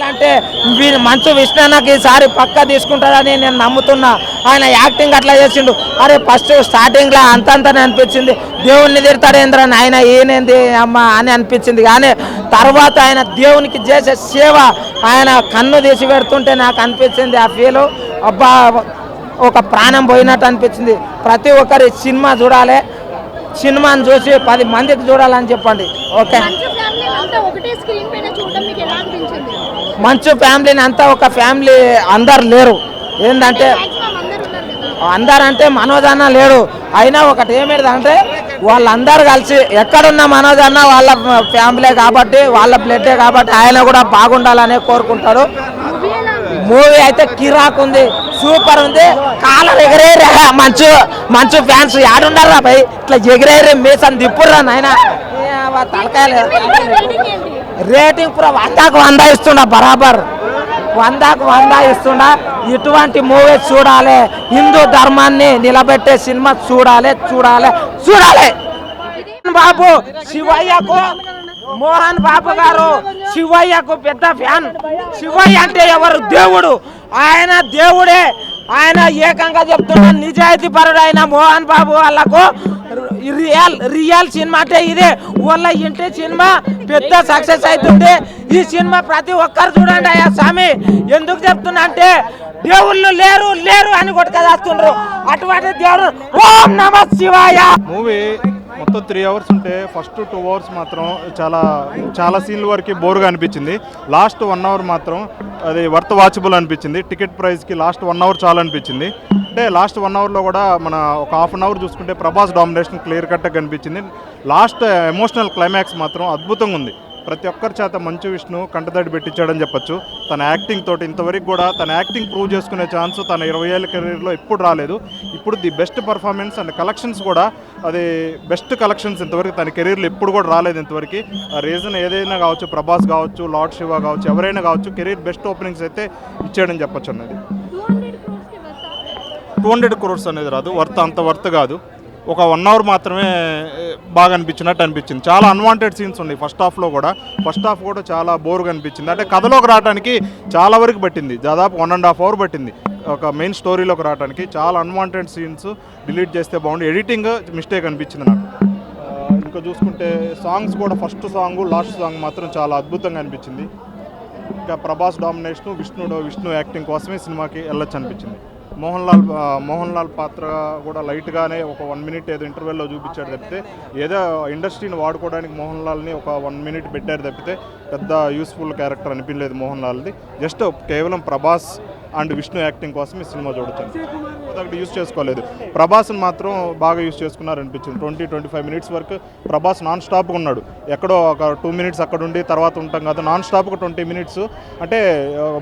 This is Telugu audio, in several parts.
అంటే వీరు మంచు విష్ణునకి ఈసారి పక్క తీసుకుంటారని నేను నమ్ముతున్నా. ఆయన యాక్టింగ్ అట్లా చేసిండు. అరే ఫస్ట్ స్టార్టింగ్లో అంతంతనే అనిపించింది. దేవుణ్ణి తిడతాడేంద్ర ఆయన ఏనేది అమ్మ అని అనిపించింది. కానీ తర్వాత ఆయన దేవునికి చేసే సేవ ఆయన కన్ను తీసి పెడుతుంటే నాకు అనిపించింది ఆ ఫీల్ అబ్బా ఒక ప్రాణం పోయినట్టు అనిపించింది. ప్రతి ఒక్కరి సినిమా చూడాలి. సినిమాని చూసి పది మందికి చూడాలని చెప్పండి. ఓకే? ఒకటే స్క్రీన్ పైన చూడడం మీకు ఎలా అనిపించింది? మంచు ఫ్యామిలీని అంతా ఒక ఫ్యామిలీ అందరు లేరు. ఏంటంటే అందరు అందరంటే మనోజ్ అన్న లేడు. అయినా ఒకటి ఏమిటంటే వాళ్ళందరూ కలిసి ఎక్కడున్న మనోజ్ అన్న వాళ్ళ ఫ్యామిలీ కాబట్టి వాళ్ళ బ్లడ్డే కాబట్టి ఆయన కూడా బాగుండాలని కోరుకుంటాడు ఉంది మూవీ అయితే కిరాక్ ఉంది సూపర్ ఉంది. కాలం ఎగరేరే మంచు మంచు ఫ్యాన్స్ యాడుండారా భయ్. ఇట్లా ఎగిరేరే మీసం దిప్పుర్రా నాయన. తలకాయలు రేటింగ్ వందకు వంద ఇస్తుండ బరాబర్. వందకు వంద ఇస్తుండ ఇటువంటి మూవీ చూడాలి. హిందూ ధర్మాన్ని నిలబెట్టే సినిమా చూడాలి చూడాలి చూడాలి. బాబు శివయ్యకు మోహన్ బాబు గారు శివయ్యకు పెద్ద ఫ్యాన్. శివయ్య అంటే ఎవరు? దేవుడు. ఆయన దేవుడే. ఆయన ఏకంగా చెప్తున్న నిజాయితీ పరుడు ఆయన మోహన్ బాబు వాళ్ళకు రియల్ రియల్ సినిమా అంటే ఇదే. వాళ్ళ ఇంటి సినిమా పెద్ద సక్సెస్ అవుతుంది. ఈ సినిమా ప్రతి ఒక్కరు చూడండి అయ్యా స్వామి. ఎందుకు చెప్తున్నా అంటే దేవుళ్ళు లేరు లేరు అని కొట్టుకొస్తుండ్రు అటువంటి దేవుడు ఓం నమ శివాయ. మూవీ మొత్తం త్రీ అవర్స్ ఉంటే ఫస్ట్ టూ అవర్స్ మాత్రం చాలా చాలా సీన్ల వరకు బోర్గా అనిపించింది. లాస్ట్ వన్ అవర్ మాత్రం అది వర్త్ వాచబుల్ అనిపించింది. టికెట్ ప్రైస్కి లాస్ట్ వన్ అవర్ చాలా అనిపించింది. అంటే లాస్ట్ వన్ అవర్లో కూడా మన ఒక హాఫ్ అన్ అవర్ చూసుకుంటే ప్రభాస్ డామినేషన్ క్లియర్ కట్గా కనిపించింది. లాస్ట్ ఎమోషనల్ క్లైమాక్స్ మాత్రం అద్భుతంగా ఉంది. ప్రతి ఒక్కరి చేత మంచు విష్ణు కంటదడి పెట్టించాడని చెప్పొచ్చు. తన యాక్టింగ్ తోటి ఇంతవరకు కూడా తన యాక్టింగ్ ప్రూవ్ చేసుకునే ఛాన్స్ తన ఇరవై ఏళ్ళ కెరీర్లో ఎప్పుడు రాలేదు. ఇప్పుడు the best performance and collections కూడా అది బెస్ట్ కలెక్షన్స్ ఇంతవరకు తన కెరీర్లో ఎప్పుడు కూడా రాలేదు ఇంతవరకు. ఆ రీజన్ ఏదైనా కావచ్చు ప్రభాస్ కావచ్చు లార్డ్ శివ కావచ్చు ఎవరైనా కావచ్చు కెరీర్ బెస్ట్ ఓపెనింగ్స్ అయితే ఇచ్చాడని చెప్పొచ్చు అన్నది. టూ హండ్రెడ్ క్రోర్స్కి వర్తా టూ హండ్రెడ్ క్రోర్స్ అనేది రాదు. వర్త్ అంత వర్త్ కాదు. ఒక వన్ అవర్ మాత్రమే బాగా అనిపించినట్టు అనిపించింది. చాలా అన్వాంటెడ్ సీన్స్ ఉన్నాయి ఫస్ట్ హాఫ్లో కూడా. ఫస్ట్ హాఫ్ కూడా చాలా బోర్గా అనిపించింది. అంటే కథలోకి రావడానికి చాలా వరకు పట్టింది. దాదాపు వన్ అండ్ హాఫ్ అవర్ పట్టింది. ఒక మెయిన్ స్టోరీలోకి రావడానికి చాలా అన్వాంటెడ్ సీన్స్ డిలీట్ చేస్తే బాగుంది ఎడిటింగ్ మిస్టేక్ అనిపించింది నాకు. ఇంకా చూసుకుంటే సాంగ్స్ కూడా ఫస్ట్ సాంగ్ లాస్ట్ సాంగ్ మాత్రం చాలా అద్భుతంగా అనిపించింది. ఇంకా ప్రభాస్ డామినేషన్ విష్ణుడు విష్ణు యాక్టింగ్ కోసమే సినిమాకి వెళ్ళొచ్చు అనిపించింది. మోహన్ లాల్ మోహన్ లాల్ పాత్ర కూడా లైట్గానే ఒక వన్ మినిట్ ఏదో ఇంటర్వెల్లో చూపించాడు తప్పితే ఏదో ఇండస్ట్రీని వాడుకోవడానికి మోహన్ లాల్ని ఒక వన్ మినిట్ పెట్టారు తప్పితే పెద్ద యూస్ఫుల్ క్యారెక్టర్ అనిపించలేదు మోహన్ లాల్ది. జస్ట్ కేవలం ప్రభాస్ అండ్ విష్ణు యాక్టింగ్ కోసం ఈ సినిమా చూడొచ్చాను. ఒకటి యూస్ చేసుకోలేదు. ప్రభాస్ని మాత్రం బాగా యూస్ చేసుకున్నారు అనిపించింది ట్వంటీ ట్వంటీ ఫైవ్ మినిట్స్ వరకు ప్రభాస్ నాన్ స్టాప్గా ఉన్నాడు. ఎక్కడో ఒక టూ మినిట్స్ అక్కడ ఉండి తర్వాత ఉంటాం కదా నాన్ స్టాప్గా ట్వంటీ మినిట్స్ అంటే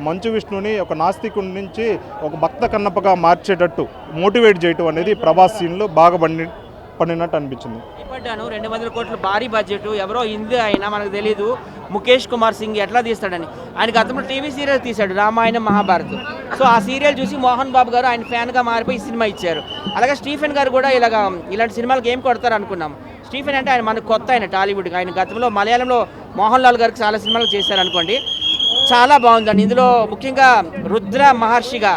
మంచు విష్ణుని ఒక నాస్తికుడి నుంచి ఒక భక్త కన్నప్పగా మార్చేటట్టు మోటివేట్ చేయటం అనేది ప్రభాస్ సీన్లో బాగా పండి పడినట్టు అనిపించింది. పడ్డాను రెండు వందల కోట్లు భారీ బడ్జెట్ ఎవరో హిందీ అయినా మనకు తెలియదు ముఖేష్ కుమార్ సింగ్ ఎట్లా తీస్తాడని. ఆయన గతంలో టీవీ సీరియల్ తీశాడు రామాయణం మహాభారత్. సో ఆ సీరియల్ చూసి మోహన్ బాబు గారు ఆయన ఫ్యాన్గా మారిపోయి ఈ సినిమా ఇచ్చారు. అలాగే స్టీఫెన్ గారు కూడా ఇలాగ ఇలాంటి సినిమాలకు ఏం కొడతారు అనుకున్నాం. స్టీఫెన్ అంటే ఆయన మనకు కొత్త ఆయన టాలీవుడ్కి. ఆయన గతంలో మలయాళంలో మోహన్ లాల్ గారికి చాలా సినిమాలు చేశారు అనుకోండి చాలా బాగుందండి. ఇందులో ముఖ్యంగా రుద్ర మహర్షిగా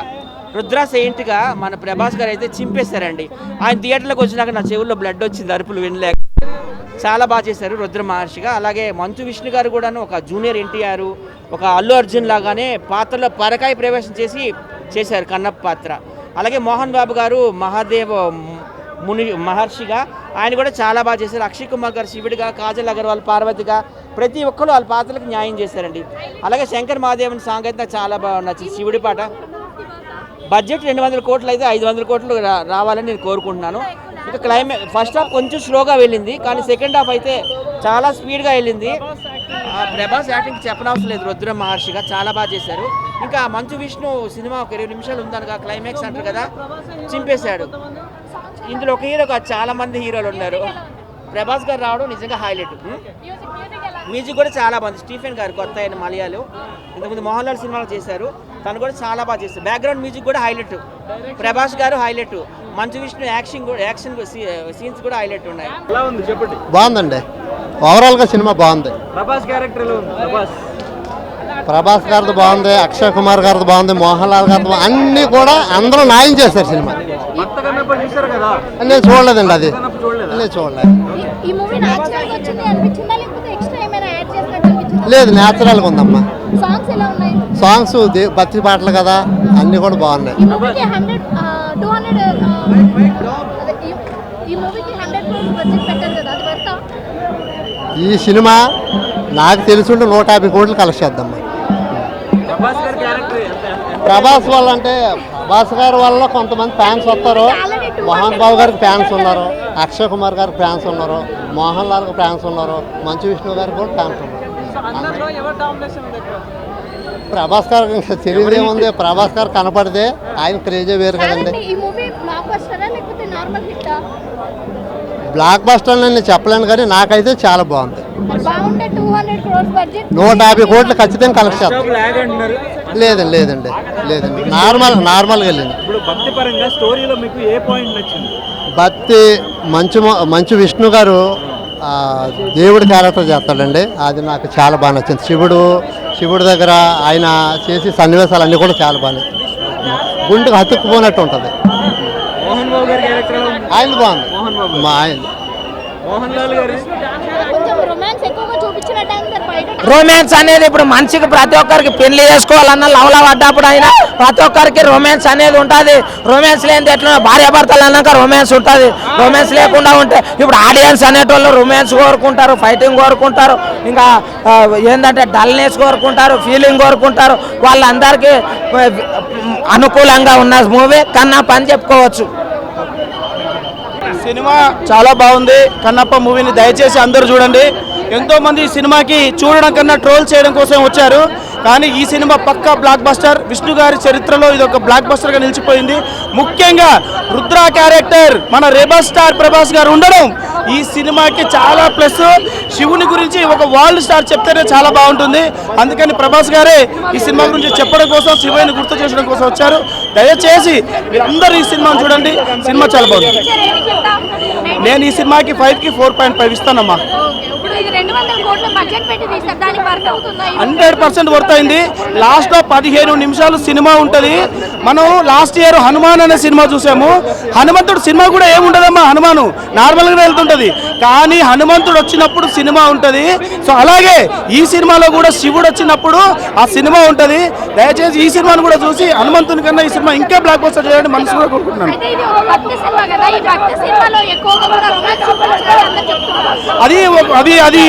రుద్ర సెయింట్గా మన ప్రభాస్ గారు అయితే చింపేశారండి. ఆయన థియేటర్లోకి వచ్చినాక నా చెవుల్లో బ్లడ్ వచ్చింది అరుపులు వినలేక. చాలా బాగా చేశారు రుద్ర మహర్షిగా. అలాగే మంచు విష్ణు గారు కూడాను ఒక జూనియర్ ఎన్టీఆర్ ఒక అల్లు అర్జున్ లాగానే పాత్రలో పరకాయ ప్రవేశం చేసి చేశారు కన్నప్ప పాత్ర. అలాగే మోహన్ బాబు గారు మహాదేవ్ ముని మహర్షిగా. ఆయన కూడా చాలా బాగా చేశారు. అక్షయ్ కుమార్ గారు శివుడిగా కాజల్ అగర్వాల్ పార్వతిగా ప్రతి ఒక్కరు వాళ్ళ పాత్రలకు న్యాయం చేశారండి. అలాగే శంకర్ మహాదేవన్ సాంగ్ అయితే నాకు చాలా బాగా నచ్చింది. శివుడి పాట. బడ్జెట్ రెండు వందల కోట్లు అయితే ఐదు వందల కోట్లు రావాలని నేను కోరుకుంటున్నాను. ఇక క్లైమే ఫస్ట్ హాఫ్ కొంచెం స్లోగా వెళ్ళింది కానీ సెకండ్ హాఫ్ అయితే చాలా స్పీడ్గా వెళ్ళింది. ఆ ప్రభాస్ యాక్టింగ్ చెప్పనవసరం లేదు రుద్ర మహర్షిగా చాలా బాగా చేశారు. ఇంకా మంచు విష్ణు సినిమా ఒక ఇరవై నిమిషాలు ఉందనగా క్లైమాక్స్ అంటారు కదా చింపేశాడు. ఇందులో ఒక హీరో కాదు చాలా మంది హీరోలు ఉన్నారు. ప్రభాస్ గారు రావడం నిజంగా హైలైట్. మ్యూజిక్ కూడా చాలా బాగుంది. స్టీఫెన్ గారు కొత్త ఆయన మలయాళం. ఇంతకుముందు మోహన్ లాల్ సినిమాలు చేశారు. తను కూడా చాలా బాగా చేస్తారు బ్యాక్గ్రౌండ్ మ్యూజిక్ కూడా highlight Prabhas garu highlight Manchu Vishnu action కూడా యాక్షన్ సీన్స్ కూడా హైలైట్ ఉన్నాయి. బాగుందండి. ఓవరాల్గా సినిమా బాగుంది. ప్రభాస్ క్యారెక్టర్ ప్రభాస్. ప్రభాస్ గారిది బాగుంది అక్షయ్ కుమార్ గారిది బాగుంది మోహన్ లాల్ గారిది బాగుంది అన్నీ కూడా అందరూ న్యాయం చేశారు సినిమా. నేను చూడలేదండి అది. నేను చూడలేదు? లేదు న్యాచురల్గా ఉందమ్మా. సాంగ్స్ ఎలా ఉన్నాయి? సాంగ్స్ దే- భక్తి పాటలు కదా అన్నీ కూడా బాగున్నాయి. ఈ సినిమా నాకు తెలుసుంటే నూట యాభై కోట్లు కలెక్ట్ చేద్దామ్మా ప్రభాస్ వల్ల అంటే ప్రభాస్ గారి వల్ల కొంతమంది ఫ్యాన్స్ వస్తారు. మోహన్ బాబు గారికి ఫ్యాన్స్ ఉన్నారు. అక్షయ్ కుమార్ గారికి ఫ్యాన్స్ ఉన్నారు. మోహన్ లాల్కి ఫ్యాన్స్ ఉన్నారు. మంచు విష్ణు గారికి కూడా ఫ్యాన్స్ ఉన్నారు. ప్రభాస్ ఇంకా తెలియదు ఏముంది? ప్రభాస్ గారు కనపడితే ఆయన క్రేజే వేరు కదండి. బ్లాక్ బస్టరా నేను చెప్పలేను కానీ నాకైతే చాలా బాగుంది. నూట యాభై కోట్లు ఖచ్చితంగా కలెక్ట్ చేస్తాం. లేదండి లేదండి లేదండి. నార్మల్ నార్మల్గా వెళ్ళింది. భక్తి మంచు మంచు విష్ణు గారు దేవుడి క్యారెక్టర్ చేస్తాడండి. అది నాకు చాలా బాగా నచ్చింది. శివుడు శివుడి దగ్గర ఆయన చేసే సన్నివేశాలు అన్నీ కూడా చాలా బాగా నచ్చింది. గుండెకు హత్తుకుపోయినట్టు ఉంటుంది. ఆయన బాగుంది. మా ఆయన మోహన్ లాల్ గారు కొంచెం రొమాన్స్ ఎక్కువగా చూపించినట్టు అయింది బయట రొమాన్స్ అనేది ఇప్పుడు మనిషికి ప్రతి ఒక్కరికి పెళ్ళి చేసుకోవాలన్న లవ్లో పడ్డప్పుడు అయినా ప్రతి ఒక్కరికి రొమాన్స్ అనేది ఉంటుంది. రొమాన్స్ లేనిది ఎట్లా భార్య భర్తలు అన్నాక రొమాన్స్ ఉంటుంది. రొమాన్స్ లేకుండా ఉంటే ఇప్పుడు ఆడియన్స్ అనేటోళ్ళు రొమాన్స్ కోరుకుంటారు ఫైటింగ్ కోరుకుంటారు ఇంకా ఏంటంటే డల్నెస్ కోరుకుంటారు ఫీలింగ్ కోరుకుంటారు. వాళ్ళందరికీ అనుకూలంగా ఉన్న మూవీ కన్నా పని చెప్పుకోవచ్చు. సినిమా చాలా బాగుంది. కన్నప్ప మూవీని దయచేసి అందరూ చూడండి. ఎంతో మంది సినిమాకి చూడడం కన్నా ట్రోల్ చేయడం కోసం వచ్చారు. కానీ ఈ సినిమా పక్కా బ్లాక్ బస్టర్ విష్ణు గారి చరిత్రలో ఇది ఒక బ్లాక్ బస్టర్గా నిలిచిపోయింది. ముఖ్యంగా రుద్ర క్యారెక్టర్ మన రెబల్ స్టార్ ప్రభాస్ గారు ఉండడం ఈ సినిమాకి చాలా ప్లస్ శివుని గురించి ఒక వరల్డ్ స్టార్ చెప్తేనే చాలా బాగుంటుంది. అందుకని ప్రభాస్ గారే ఈ సినిమా గురించి చెప్పడం కోసం శివుని గుర్తు చేసడం కోసం వచ్చారు. దయచేసి మీరందరూ ఈ సినిమాను చూడండి. సినిమా చాలా బాగుంది. నేను ఈ సినిమాకి ఫైవ్కి ఫోర్ పాయింట్ ఫైవ్ ఇస్తానమ్మా. హండ్రెడ్ పర్సెంట్ వర్త్ అయింది లాస్ట్లో పదిహేను నిమిషాలు సినిమా ఉంటది. మనం లాస్ట్ ఇయర్ హనుమాన్ అనే సినిమా చూసాము. హనుమంతుడు సినిమా కూడా ఏముండదమ్మా హనుమాను? నార్మల్గా వెళ్తుంటది. కానీ హనుమంతుడు వచ్చినప్పుడు సినిమా ఉంటది. సో అలాగే ఈ సినిమాలో కూడా శివుడు వచ్చినప్పుడు ఆ సినిమా ఉంటది. దయచేసి ఈ సినిమాను కూడా చూసి హనుమంతుని కన్నా ఈ సినిమా ఇంకా బ్లాక్ బస్టర్ చేయాలని మనసు కూడా కోరుకుంటున్నాను. అది అది అది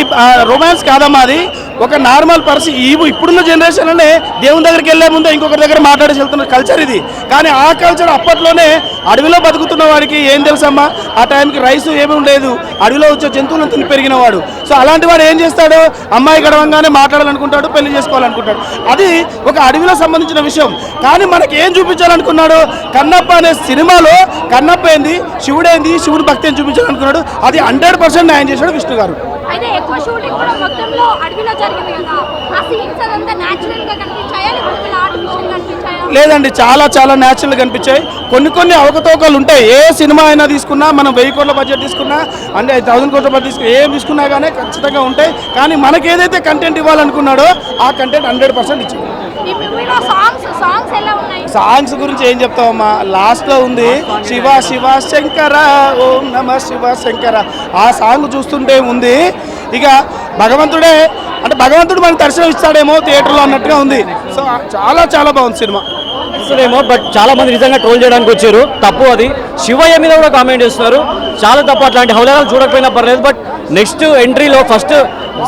రొమాన్స్ కాదమ్మా అది. ఒక నార్మల్ పర్సన్ ఈ ఇప్పుడున్న జనరేషన్ అనే దేవుని దగ్గరికి వెళ్ళే ముందే ఇంకొకరి దగ్గర మాట్లాడేసి వెళ్తున్న కల్చర్ ఇది. కానీ ఆ కల్చర్ అప్పట్లోనే అడవిలో బతుకుతున్న వాడికి ఏం తెలుసమ్మా? ఆ టైంకి రైస్ ఏమీ లేదు అడవిలో వచ్చే జంతువులను తిని పెరిగిన వాడు సో అలాంటి వాడు ఏం చేస్తాడు? అమ్మాయి గడవంగానే మాట్లాడాలనుకుంటాడు పెళ్ళి చేసుకోవాలనుకుంటాడు. అది ఒక అడవిలో సంబంధించిన విషయం. కానీ మనకి ఏం చూపించాలనుకున్నాడు? కన్నప్ప అనే సినిమాలో కన్నప్ప ఏంది? శివుడేంది? శివుడు భక్తి అని చూపించాలనుకున్నాడు? అది హండ్రెడ్ పర్సెంట్ న్యాయం చేశాడు విష్ణు గారు అయితే ఎక్కువ షూటింగ్ కూడా మొత్తంలో అడవిలో జరిగింది కదా. ఆ సీన్స్ అదంతా న్యాచురల్గా కనిపించాయా? లేకపోతే ఆర్టిఫిషియల్ కనిపించాయా? లేదండి చాలా చాలా న్యాచురల్ కనిపించాయి. కొన్ని కొన్ని అవకతవకలు ఉంటాయి. ఏ సినిమా అయినా తీసుకున్నా మనం వెయ్యి కోట్ల బడ్జెట్ తీసుకున్నా అంటే థౌసండ్ కోట్ల బడ్జెట్ తీసుకున్నా ఏం తీసుకున్నా కానీ ఖచ్చితంగా ఉంటాయి. కానీ మనకి ఏదైతే కంటెంట్ ఇవ్వాలనుకున్నాడో ఆ కంటెంట్ హండ్రెడ్ పర్సెంట్ ఇచ్చింది. ఈ మూవీలో సాంగ్స్ సాంగ్స్ ఎలా ఉన్నాయి? సాంగ్స్ గురించి ఏం చెప్తామమ్మా లాస్ట్లో ఉంది శివ శివ శంకర ఓం నమ శివ శంకర. ఆ సాంగ్ చూస్తుంటే ఉంది. ఇక భగవంతుడే అంటే భగవంతుడు మనకు దర్శనం ఇస్తాడేమో థియేటర్లో అన్నట్టుగా ఉంది. సో చాలా చాలా బాగుంది సినిమా. ఏమో బట్ చాలా మంది నిజంగా ట్రోల్ చేయడానికి వచ్చారు. తప్పు అది. శివయ్య మీద కూడా కామెంట్ చేస్తున్నారు. చాలా తప్పు. అట్లాంటి హౌలరాలు చూడకపోయినా పర్లేదు బట్ నెక్స్ట్ ఎంట్రీలో ఫస్ట్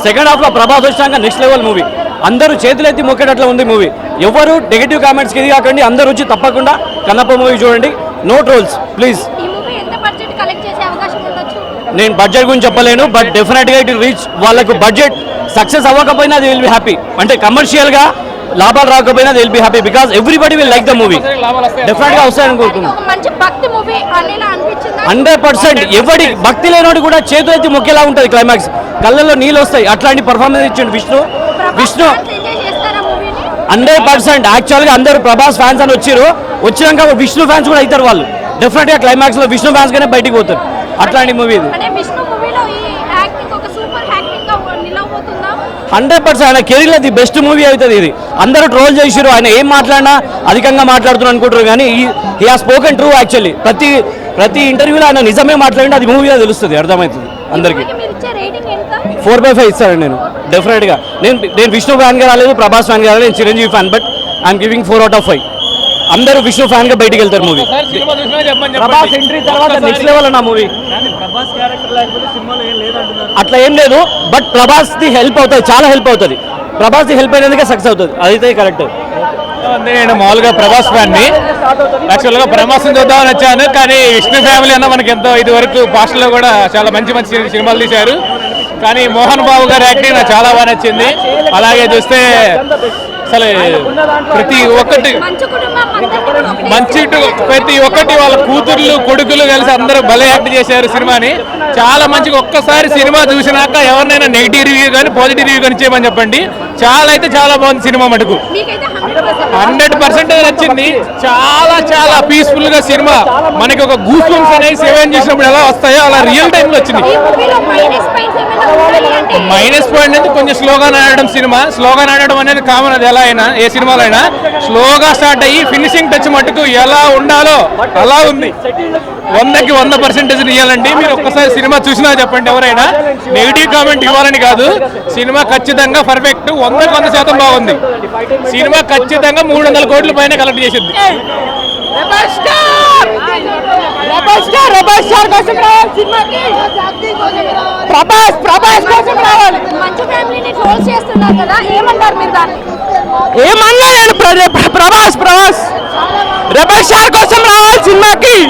సెకండ్ హాఫ్లో ప్రభాస్ వచ్చినాక నెక్స్ట్ లెవెల్ మూవీ అందరూ చేతులెత్తి మొక్కేటట్లా ఉంది మూవీ. ఎవరు నెగిటివ్ కామెంట్స్కి ఇది కాకండి అందరూ వచ్చి తప్పకుండా కన్నప్ప మూవీ చూడండి. నో ట్రోల్స్ ప్లీజ్ ఈ మూవీ ఎంత బడ్జెట్ కలెక్ట్ చేసే అవకాశం ఉండొచ్చు? నేను బడ్జెట్ గురించి చెప్పలేను బట్ డెఫినెట్గా ఇట్ రీచ్ వాళ్ళకు బడ్జెట్ సక్సెస్ అవ్వకపోయినా అది విల్ బి హ్యాపీ అంటే కమర్షియల్గా లాభాలు రాకపోయినా they will be happy because everybody will like the movie డెఫినెట్గా వస్తాయని కోరుకున్నాను ఒక మంచి భక్తి మూవీ అనేలా అనిపించిందా? హండ్రెడ్ పర్సెంట్ ఎవడి భక్తి లేనోడు కూడా చేతులు ఎత్తి మొక్కేలా ఉంటుంది క్లైమాక్స్ కళ్ళల్లో నీళ్ళు వస్తాయి. అట్లాంటి పర్ఫార్మెన్స్ ఇచ్చిండు విష్ణు. విష్ణు. Hundred percent. యాక్చువల్గా అందరూ ప్రభాస్ ఫ్యాన్స్ అని వచ్చారు వచ్చినాక విష్ణు ఫ్యాన్స్ కూడా అవుతారు వాళ్ళు. డెఫినెట్గా క్లైమాక్స్లో విష్ణు ఫ్యాన్స్ గానే బయటికి పోతారు. అట్లాంటి మూవీ ఇది. Hundred percent. ఆయన కెరీర్లో ది బెస్ట్ మూవీ అవుతుంది ఇది. అందరూ ట్రోల్ చేసిరు ఆయన ఏం మాట్లాడినా అధికంగా మాట్లాడుతున్నారు అనుకుంటారు కానీ ఈ హాస్ స్పోకెన్ ట్రూ యాక్చువల్లీ ప్రతి ప్రతి ఇంటర్వ్యూలో ఆయన నిజమే మాట్లాడితే అది మూవీలో తెలుస్తుంది. అర్థమవుతుంది అందరికీ. ఫోర్ బై ఫైవ్ ఇస్తాను నేను. డెఫినెట్గా నేను నేను విష్ణు ఫ్యాన్గా రాలేదు ప్రభాస్ ఫ్యాన్గా రాలేదు నేను Chiranjeevi fan but I'm giving four out of five అందరూ విష్ణు ఫ్యాన్గా బయటికి వెళ్తారు మూవీ ప్రభాస్ ఎంట్రీ తర్వాత నెక్స్ట్ లెవెల్ నా మూవీ ప్రభాస్ అట్లా ఏం లేదు బట్ ప్రభాస్ ది హెల్ప్ అవుతుంది చాలా హెల్ప్ అవుతుంది. ప్రభాస్ ది హెల్ప్ అయినందుకే సక్సెస్ అవుతుంది. అదైతే కరెక్ట్ నేను మామూలుగా ప్రభాస్ ఫ్యాన్ని యాక్చువల్గా ప్రభాస్ని చూద్దామని వచ్చాను కానీ విష్ణు ఫ్యామిలీ అన్న మనకి ఎంతో ఇది వరకు పాస్ట్లో కూడా చాలా మంచి మంచి సినిమాలు తీశారు. కానీ మోహన్ బాబు గారి యాక్టింగ్ నాకు చాలా బాగా నచ్చింది. అలాగే చూస్తే అసలు ప్రతి ఒక్కటి మంచి ప్రతి ఒక్కటి వాళ్ళ కూతుర్లు కొడుకులు కలిసి అందరూ భలే యాక్ట్ చేశారు సినిమాని. చాలా మంచిగా ఒక్కసారి సినిమా చూసినాక ఎవరినైనా నెగిటివ్ రివ్యూ కానీ పాజిటివ్ రివ్యూ కానీ చేయమని చెప్పండి. చాలా అయితే చాలా బాగుంది సినిమా మటుకు. హండ్రెడ్ పర్సెంట్ నచ్చింది. చాలా చాలా పీస్ఫుల్గా సినిమా. మనకి ఒక గూస్ అనేది అనేవి సేవన్ చేసినప్పుడు ఎలా వస్తాయో అలా రియల్ టైం లో వచ్చింది ఈ మూవీలో మైనస్ పాయింట్స్ ఏమైనా ఉన్నాయి అంటే మైనస్ పాయింట్ అనేది కొంచెం స్లోగా ఆడడం సినిమా. స్లోగా ఆడడం అనేది కామన్ అది ఎలా అయినా ఏ సినిమాలో అయినా. స్లోగా స్టార్ట్ అయ్యి ఫినిషింగ్ టచ్ మట్టుకు ఎలా ఉండాలో అలా ఉంది. వందకి వంద పర్సెంటేజ్ ఇవ్వాలండి మీరు ఒక్కసారి సినిమా చూసినా చెప్పండి ఎవరైనా. నెగిటివ్ కామెంట్ ఇవ్వాలని కాదు. సినిమా ఖచ్చితంగా పర్ఫెక్ట్. వందకి వంద శాతం బాగుంది. సినిమా ఖచ్చితంగా మూడు వందల కోట్ల పైన కలెక్ట్ చేసింది. ప్రభాస్ ప్రభాస్ కోసం రావాలి. మంచు ఫ్యామిలీని ట్రోల్ చేస్తున్నారు కదా ఏమంటారు మీరు దాన్ని? ఏమన్నా నేను? ప్ర- ప్ర- ప్రభాస్ ప్రభాస్. కోసం రావాలి సినిమాకి.